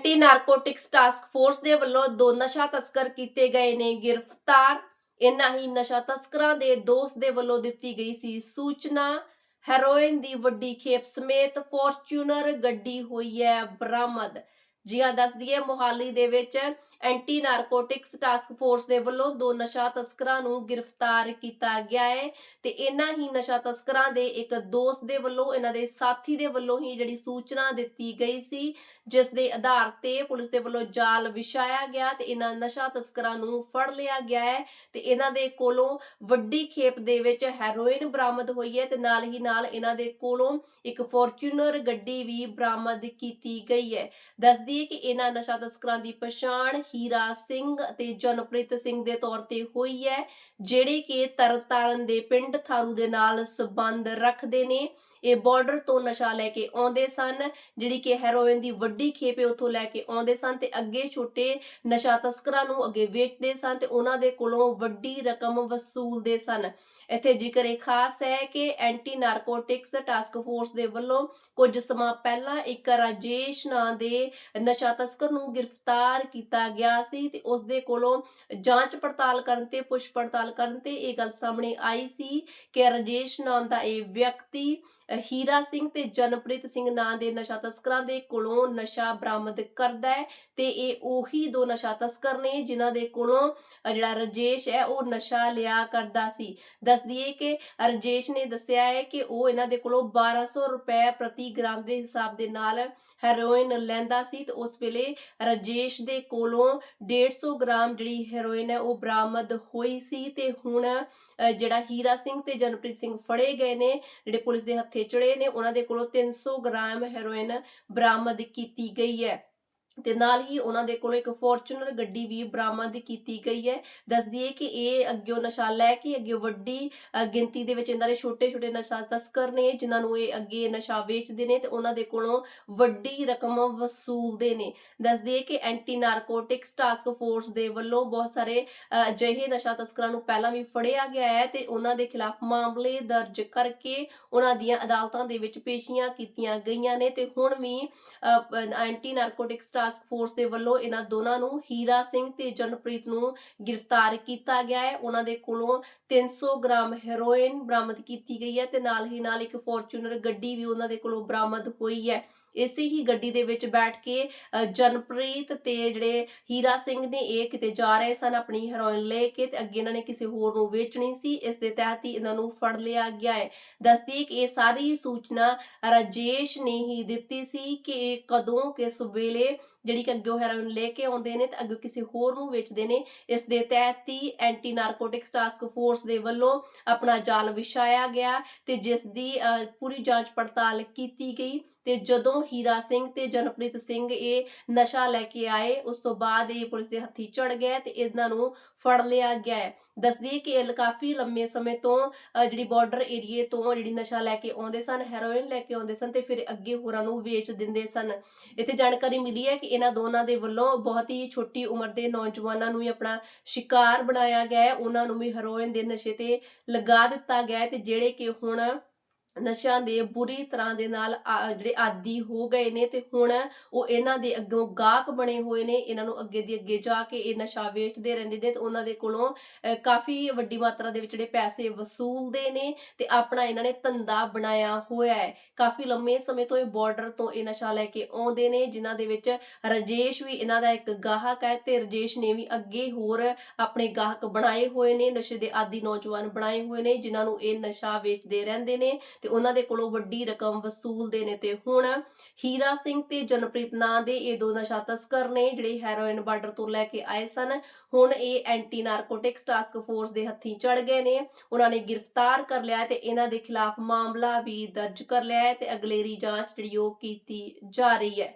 Anti narcotics task force ਦੇ ਵੱਲੋਂ ਦੋ ਨਸ਼ਾ ਤਸਕਰ ਕੀਤੇ ਗਏ ਨੇ। ਗ੍ਰਿਫਤਾਰ ਇਨ੍ਹਾਂ ਹੀ ਨਸ਼ਾ ਤਸਕਰਾਂ ਦੇ ਦੋਸਤ ਦੇ ਵੱਲੋਂ ਦਿੱਤੀ ਗਈ ਸੀ ਸੂਚਨਾ। ਹੈਰੋਇਨ ਦੀ ਵੱਡੀ ਖੇਪ ਸਮੇਤ ਫੋਰਚੂਨਰ ਗੱਡੀ ਹੋਈ ਹੈ ਬਰਾਮਦ। ਜੀ ਹਾਂ ਦੱਸ ਦਈਏ ਮੋਹਾਲੀ ਦੇ ਵਿੱਚ ਐਂਟੀ ਨਾਰਕੋਟਿਕਸ ਟਾਸਕ ਫੋਰਸ ਦੇ ਵੱਲੋਂ ਦੋ ਨਸ਼ਾ ਤਸਕਰਾਂ ਨੂੰ ਗ੍ਰਿਫਤਾਰ ਕੀਤਾ ਗਿਆ ਹੈ ਤੇ ਇਹਨਾਂ ਹੀ ਨਸ਼ਾ ਤਸਕਰਾਂ ਦੇ ਇੱਕ ਦੋਸਤ ਦੇ ਵੱਲੋਂ, ਇਹਨਾਂ ਦੇ ਸਾਥੀ ਦੇ ਵੱਲੋਂ ਹੀ ਜਿਹੜੀ ਸੂਚਨਾ ਦਿੱਤੀ ਗਈ ਸੀ, ਜਿਸ ਦੇ ਆਧਾਰ ਤੇ ਪੁਲਿਸ ਦੇ ਵੱਲੋਂ ਜਾਲ ਵਿਛਾਇਆ ਗਿਆ ਤੇ ਇਹਨਾਂ ਨਸ਼ਾ ਤਸਕਰਾਂ ਨੂੰ ਫੜ ਲਿਆ ਗਿਆ ਹੈ ਤੇ ਇਹਨਾਂ ਦੇ ਕੋਲੋਂ ਵੱਡੀ ਖੇਪ ਦੇ ਵਿੱਚ ਹੈਰੋਇਨ ਬਰਾਮਦ ਹੋਈ ਹੈ ਤੇ ਨਾਲ ਹੀ ਨਾਲ ਇਹਨਾਂ ਦੇ ਕੋਲੋਂ ਇੱਕ ਫੋਰਚੂਨਰ ਗੱਡੀ ਵੀ ਬਰਾਮਦ ਕੀਤੀ ਗਈ ਹੈ। ਦੱਸਦੀ ਹੈ ਕਿ ਇਹਨਾਂ ਨਸ਼ਾ ਤਸਕਰਾਂ ਦੀ ਪਛਾਣ ਹੀਰਾ ਸਿੰਘ ਅਤੇ ਜਨਪ੍ਰੀਤ ਸਿੰਘ ਦੇ ਤੌਰ ਤੇ ਹੋਈ ਹੈ, ਜਿਹੜੇ ਕਿ ਤਰਨਤਾਰਨ ਦੇ ਪਿੰਡ ਥਾਰੂ ਦੇ ਨਾਲ ਸੰਬੰਧ ਰੱਖਦੇ ਨੇ। ਇਹ ਬਾਰਡਰ ਤੋਂ ਨਸ਼ਾ ਲੈ ਕੇ ਆਉਂਦੇ ਸਨ, ਜਿਹੜੀ ਕਿ ਹੈਰੋਇਨ ਦੀ ਵੱਡੀ ਖੇਪ ਉੱਥੋਂ ਲੈ ਕੇ ਆਉਂਦੇ ਸਨ ਤੇ ਅੱਗੇ ਛੋਟੇ ਨਸ਼ਾ ਤਸਕਰਾਂ ਨੂੰ ਅੱਗੇ ਵੇਚਦੇ ਸਨ ਤੇ ਉਹਨਾਂ ਦੇ ਕੋਲੋਂ ਵੱਡੀ ਰਕਮ ਵਸੂਲਦੇ ਸਨ। ਇੱਥੇ ਜ਼ਿਕਰ ਇਹ ਖਾਸ ਹੈ ਕਿ ਐਂਟੀ ਨਾਰਕੋਟਿਕਸ ਟਾਸਕ ਫੋਰਸ ਦੇ ਵੱਲੋਂ ਕੁਝ ਸਮਾਂ ਪਹਿਲਾਂ ਇੱਕ ਰਾਜੇਸ਼ ਨਾਂ ਦੇ ਨਸ਼ਾ ਤਸਕਰ ਨੂੰ ਗ੍ਰਿਫਤਾਰ ਕੀਤਾ ਗਿਆ ਸੀ ਤੇ ਉਸ ਦੇ ਕੋਲੋਂ ਜਾਂਚ ਪੜਤਾਲ ਕਰਨ ਤੇ ਪੁੱਛ ਪੜਤਾਲ ਕਰਨ ਤੇ ਇਹ ਗੱਲ ਸਾਹਮਣੇ ਆਈ ਸੀ ਕਿ ਰਾਜੇਸ਼ ਨਾਮ ਦਾ ਇਹ ਵਿਅਕਤੀ ਹੀਰਾ ਸਿੰਘ ਤੇ ਜਨਪ੍ਰੀਤ ਸਿੰਘ ਨਾਂ ਦੇ ਨਸ਼ਾ ਤਸਕਰਾਂ ਦੇ ਕੋਲੋਂ ਨਸ਼ਾ ਬਰਾਮਦ ਕਰਦਾ ਹੈ ਤੇ ਇਹ ਉਹੀ ਦੋ ਨਸ਼ਾ ਤਸਕਰ ਨੇ ਜਿਨ੍ਹਾਂ ਦੇ ਕੋਲੋਂ ਜਿਹੜਾ ਰਾਜੇਸ਼ ਹੈ ਉਹ ਨਸ਼ਾ ਲਿਆ ਕਰਦਾ ਸੀ। ਦੱਸ ਦਈਏ ਕਿ ਰਾਜੇਸ਼ ਨੇ ਦੱਸਿਆ ਹੈ ਕਿ ਉਹ ਇਹਨਾਂ ਦੇ ਕੋਲੋਂ 1200 ਰੁਪਏ ਪ੍ਰਤੀ ਗ੍ਰਾਮ ਦੇ ਹਿਸਾਬ ਦੇ ਨਾਲ ਹੈਰੋਇਨ ਲੈਂਦਾ ਸੀ ਤੇ ਉਸ ਵੇਲੇ ਰਾਜੇਸ਼ ਦੇ ਕੋਲੋਂ 150 ਗ੍ਰਾਮ ਜਿਹੜੀ ਹੈਰੋਇਨ ਹੈ ਉਹ ਬਰਾਮਦ ਹੋਈ ਸੀ ਤੇ ਹੁਣ ਜਿਹੜਾ ਹੀਰਾ ਸਿੰਘ ਤੇ ਜਨਪ੍ਰੀਤ ਸਿੰਘ ਫੜੇ ਗਏ ਨੇ, ਜਿਹੜੇ ਪੁਲਿਸ ਦੇ ਹੱਥੇ ਚੜੇ ਨੇ, ਉਹਨਾਂ ਦੇ ਕੋਲੋਂ 300 ਗ੍ਰਾਮ ਹੈਰੋਇਨ ਬਰਾਮਦ ਕੀਤੀ ਗਈ ਹੈ। ਤੇ ਨਾਲ ਹੀ ਉਹਨਾਂ ਦੇ ਕੋਲੋਂ ਇੱਕ ਫੋਰਚੂਨਰ ਗੱਡੀ ਵੀ ਬਰਾਮਦ ਕੀਤੀ ਗਈ ਹੈ। ਦੱਸਦੀ ਹੈ ਕਿ ਇਹ ਅੱਗੇ ਨਸ਼ਾ ਲੈ ਕੇ ਅੱਗੇ ਵੱਡੀ ਗਿਣਤੀ ਦੇ ਵਿੱਚ ਇਹਨਾਂ ਦੇ ਛੋਟੇ ਛੋਟੇ ਨਸ਼ਾ ਤਸਕਰ ਨੇ, ਜਿਨ੍ਹਾਂ ਨੂੰ ਇਹ ਅੱਗੇ ਨਸ਼ਾ ਵੇਚਦੇ ਨੇ ਤੇ ਉਹਨਾਂ ਦੇ ਕੋਲੋਂ ਵੱਡੀ ਰਕਮ ਵਸੂਲਦੇ ਨੇ। ਦੱਸਦੀ ਹੈ ਕਿ ਐਂਟੀ ਨਾਰਕੋਟਿਕਸ ਟਾਸਕ ਫੋਰਸ ਦੇ ਵੱਲੋਂ ਬਹੁਤ ਸਾਰੇ ਅਜਿਹੇ ਨਸ਼ਾ ਤਸਕਰਾਂ ਨੂੰ ਪਹਿਲਾਂ ਵੀ ਫੜਿਆ ਗਿਆ ਹੈ ਤੇ ਉਹਨਾਂ ਦੇ ਖਿਲਾਫ ਮਾਮਲੇ ਦਰਜ ਕਰਕੇ ਉਹਨਾਂ ਦੀਆਂ ਅਦਾਲਤਾਂ ਦੇ ਵਿੱਚ ਪੇਸ਼ੀਆਂ ਕੀਤੀਆਂ ਗਈਆਂ ਨੇ ਤੇ ਹੁਣ ਵੀ ਐਂਟੀ ਨਾਰਕੋਟਿਕਸ ਟਾਸਕ ਫੋਰਸ ਦੇ ਵੱਲੋਂ ਇਹਨਾਂ ਦੋਨਾਂ ਨੂੰ ਹੀਰਾ ਸਿੰਘ ਤੇ ਜਨਪ੍ਰੀਤ ਨੂੰ ਗ੍ਰਿਫਤਾਰ ਕੀਤਾ ਗਿਆ ਹੈ। ਉਹਨਾਂ ਦੇ ਕੋਲੋਂ 300 ਗ੍ਰਾਮ ਹੈਰੋਇਨ ਬਰਾਮਦ ਕੀਤੀ ਗਈ ਹੈ ਤੇ ਨਾਲ ਹੀ ਨਾਲ ਇੱਕ ਫੋਰਚੂਨਰ ਗੱਡੀ ਵੀ ਉਹਨਾਂ ਦੇ ਕੋਲੋਂ ਬਰਾਮਦ ਹੋਈ ਹੈ। ਇਸੇ ਹੀ ਗੱਡੀ ਦੇ ਵਿੱਚ ਬੈਠ ਕੇ ਜਨਪ੍ਰੀਤ ਤੇ ਜਿਹੜੇ ਹੀਰਾ ਸਿੰਘ ਨੇ ਇਹ ਕਿਤੇ ਜਾ ਰਹੇ ਸਨ ਆਪਣੀ ਹੈਰੋਇਨ ਲੈ ਕੇ ਤੇ ਅੱਗੇ ਇਹਨਾਂ ਨੇ ਕਿਸੇ ਹੋਰ ਨੂੰ ਵੇਚਣੀ ਸੀ ਇਸ ਦੇ ਤਹਿਤ ਹੀ ਇਹਨਾਂ ਨੂੰ ਫੜ ਲਿਆ ਗਿਆ ਹੈ। ਦੱਸਦੀ ਕਿ ਇਹ ਸਾਰੀ ਸੂਚਨਾ ਰਾਜੇਸ਼ ਨੇ ਹੀ ਦਿੱਤੀ ਸੀ ਕਿ ਇਹ ਕਦੋਂ ਕਿਸ ਵੇਲੇ ਜਿਹੜੀ ਕਿ ਅੱਗੇ ਹੈਰੋਇਨ ਲੈ ਕੇ ਆਉਂਦੇ ਨੇ ਤੇ ਅੱਗੇ ਕਿਸੇ ਹੋਰ ਨੂੰ ਵੇਚਦੇ ਨੇ ਇਸ ਦੇ ਤਹਿਤ ਹੀ ਐਂਟੀ ਨਾਰਕੋਟਿਕਸ ਟਾਸਕ ਫੋਰਸ ਦੇ ਵੱਲੋਂ ਆਪਣਾ ਜਾਲ ਵਿਛਾਇਆ ਗਿਆ ਤੇ ਜਿਸ ਦੀ ਅ, ਪੂਰੀ ਜਾਂਚ ਪੜਤਾਲ ਕੀਤੀ ਗਈ ਤੇ ਜਦੋਂ ਹੀਰਾ ਸਿੰਘ ਤੇ ਜਨਪ੍ਰੀਤ ਸਿੰਘ ਇਹ ਨਸ਼ਾ ਲੈ ਕੇ ਆਏ। ਉਸ ਤੋਂ ਬਾਅਦ ਇਹ ਪੁਲਿਸ ਦੇ ਹੱਥੀ ਚੜ ਗਏ ਤੇ ਇਹਨਾਂ ਨੂੰ ਫੜ ਲਿਆ ਗਿਆ ਹੈ। ਦੱਸਦੀ ਕਿ ਇਹ ਕਾਫੀ ਲੰਮੇ ਸਮੇਂ ਤੋਂ ਜਿਹੜੀ ਬਾਰਡਰ ਏਰੀਏ ਤੋਂ ਜਿਹੜੀ ਨਸ਼ਾ ਲੈ ਕੇ ਆਉਂਦੇ ਸਨ ਹੈਰੋਇਨ ਲੈ ਕੇ ਆਉਂਦੇ ਸਨ ਤੇ ਫਿਰ ਅੱਗੇ ਹੋਰਾਂ ਨੂੰ ਵੇਚ ਦਿੰਦੇ ਸਨ। ਇੱਥੇ ਜਾਣਕਾਰੀ ਮਿਲੀ ਹੈ ਕਿ ਇਹਨਾਂ ਦੋਨਾਂ ਦੇ ਵੱਲੋਂ ਬਹੁਤ ਹੀ ਛੋਟੀ ਉਮਰ ਦੇ ਨੌਜਵਾਨਾਂ ਨੂੰ ਹੀ ਆਪਣਾ ਸ਼ਿਕਾਰ ਬਣਾਇਆ ਗਿਆ ਹੈ। ਉਹਨਾਂ ਨੂੰ ਵੀ ਹੈਰੋਇਨ ਦੇ ਨਸ਼ੇ ਤੇ ਲਗਾ ਦਿੱਤਾ ਗਿਆ ਹੈ ਤੇ ਜਿਹੜੇ ਕਿ ਹੁਣ ਨਸ਼ਿਆਂ ਦੇ ਬੁਰੀ ਤਰ੍ਹਾਂ ਦੇ ਨਾਲ ਜਿਹੜੇ ਆਦੀ ਹੋ ਗਏ ਨੇ ਤੇ ਹੁਣ ਉਹ ਇਹਨਾਂ ਦੇ ਅੱਗੋਂ ਗਾਹਕ ਬਣੇ ਹੋਏ ਨੇ, ਇਹਨਾਂ ਨੂੰ ਅੱਗੇ ਦੀ ਅੱਗੇ ਜਾ ਕੇ ਇਹ ਨਸ਼ਾ ਵੇਚਦੇ ਰਹਿੰਦੇ ਨੇ ਤੇ ਉਹਨਾਂ ਦੇ ਕੋਲੋਂ ਕਾਫੀ ਵੱਡੀ ਮਾਤਰਾ ਦੇ ਵਿੱਚ ਜਿਹੜੇ ਪੈਸੇ ਵਸੂਲਦੇ ਨੇ ਤੇ ਆਪਣਾ ਇਹਨਾਂ ਨੇ ਧੰਦਾ ਬਣਾਇਆ ਹੋਇਆ ਹੈ। ਕਾਫੀ ਲੰਮੇ ਸਮੇਂ ਤੋਂ ਇਹ ਬਾਰਡਰ ਤੋਂ ਇਹ ਨਸ਼ਾ ਲੈ ਕੇ ਆਉਂਦੇ ਨੇ, ਜਿਨ੍ਹਾਂ ਦੇ ਵਿੱਚ ਰਜੇਸ਼ ਵੀ ਇਹਨਾਂ ਦਾ ਇੱਕ ਗਾਹਕ ਹੈ ਤੇ ਰਜੇਸ਼ ਨੇ ਵੀ ਅੱਗੇ ਹੋਰ ਆਪਣੇ ਗਾਹਕ ਬਣਾਏ ਹੋਏ ਨੇ, ਨਸ਼ੇ ਦੇ ਆਦੀ ਨੌਜਵਾਨ ਬਣਾਏ ਹੋਏ ਨੇ, ਜਿਨ੍ਹਾਂ ਨੂੰ ਇਹ ਨਸ਼ਾ ਵੇਚਦੇ ਰਹਿੰਦੇ ਨੇ ਤੇ ਉਹਨਾਂ ਦੇ ਕੋਲੋਂ ਵੱਡੀ ਰਕਮ ਵਸੂਲਦੇ ਨੇ ਤੇ ਹੁਣ ਹੀਰਾ ਸਿੰਘ ਤੇ ਜਨਪ੍ਰੀਤ ਨਾਂ ਦੇ ਇਹ ਦੋ ਨਸ਼ਾ ਤਸਕਰ ਨੇ ਜਿਹੜੇ ਹੈਰੋਇਨ ਬਾਰਡਰ ਤੋਂ ਲੈ ਕੇ ਆਏ ਸਨ। ਹੁਣ ਇਹ ਐਂਟੀ ਨਾਰਕੋਟਿਕਸ ਟਾਸਕ ਫੋਰਸ ਦੇ ਹੱਥੀਂ ਚੜ ਗਏ ਨੇ। ਉਹਨਾਂ ਨੇ ਗ੍ਰਿਫਤਾਰ ਕਰ ਲਿਆ ਤੇ ਇਹਨਾਂ ਦੇ ਖਿਲਾਫ ਮਾਮਲਾ ਵੀ ਦਰਜ ਕਰ ਲਿਆ ਹੈ ਤੇ ਅਗਲੇਰੀ ਜਾਂਚ ਜਿਹੜੀ ਉਹ ਕੀਤੀ ਜਾ ਰਹੀ ਹੈ।